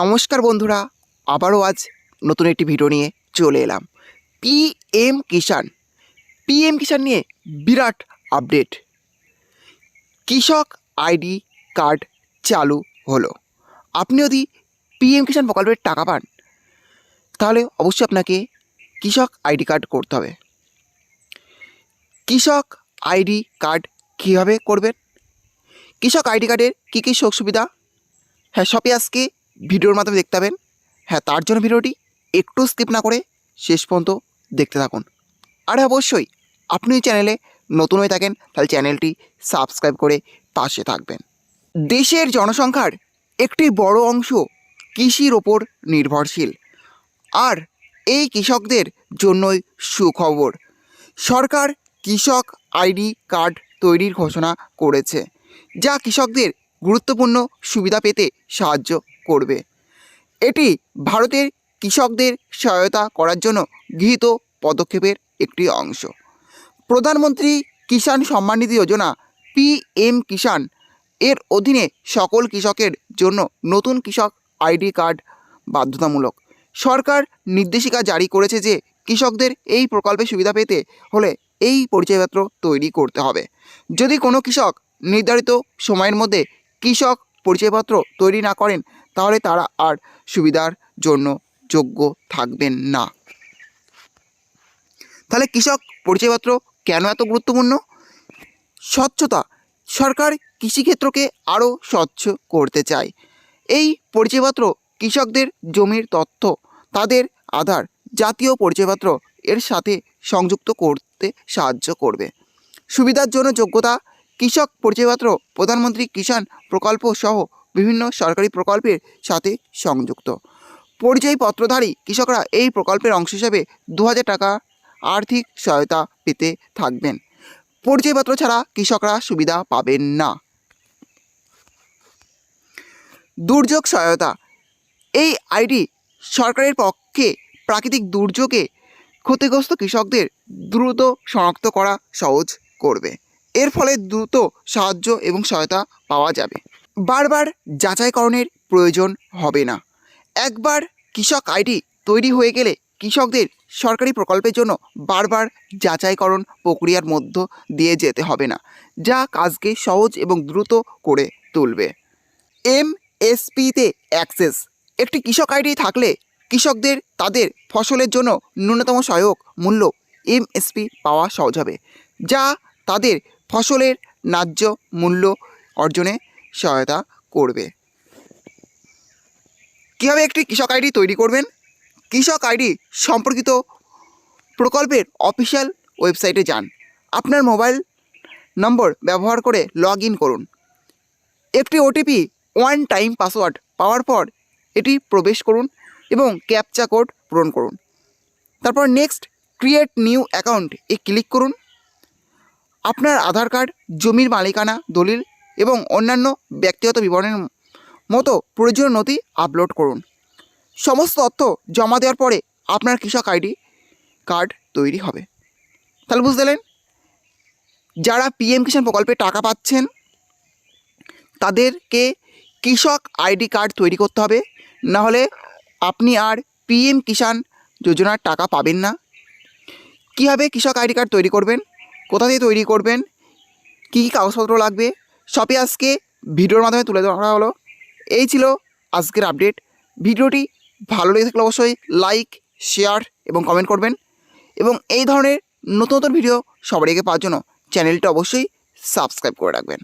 নমস্কার বন্ধুরা, আবারও আজ নতুন একটি ভিডিও নিয়ে চলে এলাম। পিএম কিষাণ পিএম কিষাণ নিয়ে বিরাট আপডেট কৃষক আইডি কার্ড চালু হলো। আপনি যদি পিএম কিষাণ প্রকল্পের টাকা পান, তাহলে অবশ্যই আপনাকে কৃষক আইডি কার্ড করতে হবে। কৃষক আইডি কার্ড কীভাবে করবেন? কৃষক আইডি কার্ডের কী কী সুযোগ সুবিধা হ্যাঁ সবই আজকে ভিডিওর মাধ্যমে দেখতে পাবেন। হ্যাঁ তার জন্য ভিডিওটি একটু স্কিপ না করে শেষ পর্যন্ত দেখতে থাকুন। আর হ্যাঁ, অবশ্যই আপনি চ্যানেলে নতুন হয়ে থাকেন তাহলে চ্যানেলটি সাবস্ক্রাইব করে পাশে থাকবেন। দেশের জনসংখ্যার একটি বড় অংশ কৃষির ওপর নির্ভরশীল। আর এই কৃষকদের জন্যই সুখবর। সরকার কৃষক আইডি কার্ড তৈরির ঘোষণা করেছে যা কৃষকদের গুরুত্বপূর্ণ সুবিধা পেতে সাহায্য করবে। এটি ভারতের কৃষকদের সহায়তা করার জন্য গৃহীত পদক্ষেপের একটি অংশ। প্রধানমন্ত্রী কিষাণ সম্মান নিধি যোজনা পিএম কিষাণ এর অধীনে সকল কৃষকের জন্য নতুন কৃষক আইডি কার্ড বাধ্যতামূলক। সরকার নির্দেশিকা জারি করেছে যে কৃষকদের এই প্রকল্পে সুবিধা পেতে হলে এই পরিচয়পত্র তৈরি করতে হবে। যদি কোনো কৃষক নির্ধারিত সময়ের মধ্যে কৃষক পরিচয়পত্র তৈরি না করেন তাহলে তারা আর সুবিধার জন্য যোগ্য থাকবেন না। তাহলে কৃষক পরিচয়পত্র কেন এত গুরুত্বপূর্ণ? স্বচ্ছতা, সরকার কৃষিক্ষেত্রকে আরও স্বচ্ছ করতে চায়। এই পরিচয়পত্র কৃষকদের জমির তথ্য, তাদের আধার জাতীয় পরিচয়পত্র এর সাথে সংযুক্ত করতে সাহায্য করবে। সুবিধার জন্য যোগ্যতা, কৃষক পরিচয়পত্র, প্রধানমন্ত্রী কিষাণ প্রকল্প সহ বিভিন্ন সরকারি প্রকল্পের সাথে সংযুক্ত। পরিচয়পত্রধারী কৃষকরা এই প্রকল্পের অংশ হিসাবে দু হাজার টাকা আর্থিক সহায়তা পেতে থাকবেন। পরিচয়পত্র ছাড়া কৃষকরা সুবিধা পাবেন না। দুর্যোগ সহায়তা। এই আইডি সরকারের পক্ষে প্রাকৃতিক দুর্যোগে ক্ষতিগ্রস্ত কৃষকদের দ্রুত শনাক্ত করা সহজ করবে। এর ফলে দ্রুত সাহায্য এবং সহায়তা পাওয়া যাবে। বারবার যাচাইকরণের প্রয়োজন হবে না। একবার কৃষক আইডি তৈরি হয়ে গেলে কৃষকদের সরকারি প্রকল্পের জন্য বারবার যাচাইকরণ প্রক্রিয়ার মধ্য দিয়ে যেতে হবে না, যা কাজকে সহজ এবং দ্রুত করে তুলবে। এম এসপিতে অ্যাক্সেস, একটি কৃষক আইডি থাকলে কৃষকদের তাদের ফসলের জন্য ন্যূনতম সহায়ক মূল্য এমএসপি পাওয়া সহজ হবে, যা তাদের ফসলের ন্যায্য মূল্য অর্জনে সহায়তা করবে। কীভাবে একটি কৃষক আইডি তৈরি করবেন? কৃষক আইডি সম্পর্কিত প্রকল্পের অফিসিয়াল ওয়েবসাইটে যান। আপনার মোবাইল নম্বর ব্যবহার করে লগ করুন। একটি ওটিপি ওয়ান টাইম পাসওয়ার্ড পাওয়ার পর এটি প্রবেশ করুন এবং ক্যাপচা কোড পূরণ করুন। তারপর নেক্সট, ক্রিয়েট নিউ অ্যাকাউন্ট এ ক্লিক করুন। আপনার আধার কার্ড, জমির মালিকানা, দলিল এবং অন্যান্য ব্যক্তিগত বিবরণের মতো প্রয়োজনীয় নথি আপলোড করুন। সমস্ত তথ্য জমা দেওয়ার পরে আপনার কৃষক আইডি কার্ড তৈরি হবে। তাহলে বুঝতে পেলেন যারা পিএম কিষাণ প্রকল্পে টাকা পাচ্ছেন, তাদেরকে কৃষক আইডি কার্ড তৈরি করতে হবে। না হলে আপনি আর পিএম কিষাণ যোজনার টাকা পাবেন না। কীভাবে কৃষক আইডি কার্ড তৈরি করবেন? কোথা থেকে তৈরি করবেন? কী কী কাগজপত্র লাগবে? সবই আজকে ভিডিওর মাধ্যমে তুলে ধরা হলো। এই ছিল আজকের আপডেট ভিডিওটি ভালো লেগে থাকলে অবশ্যই লাইক শেয়ার এবং কমেন্ট করবেন। এবং এই ধরনের নতুন নতুন ভিডিও সবার আগে পাওয়ার জন্য চ্যানেলটা অবশ্যই সাবস্ক্রাইব করে রাখবেন।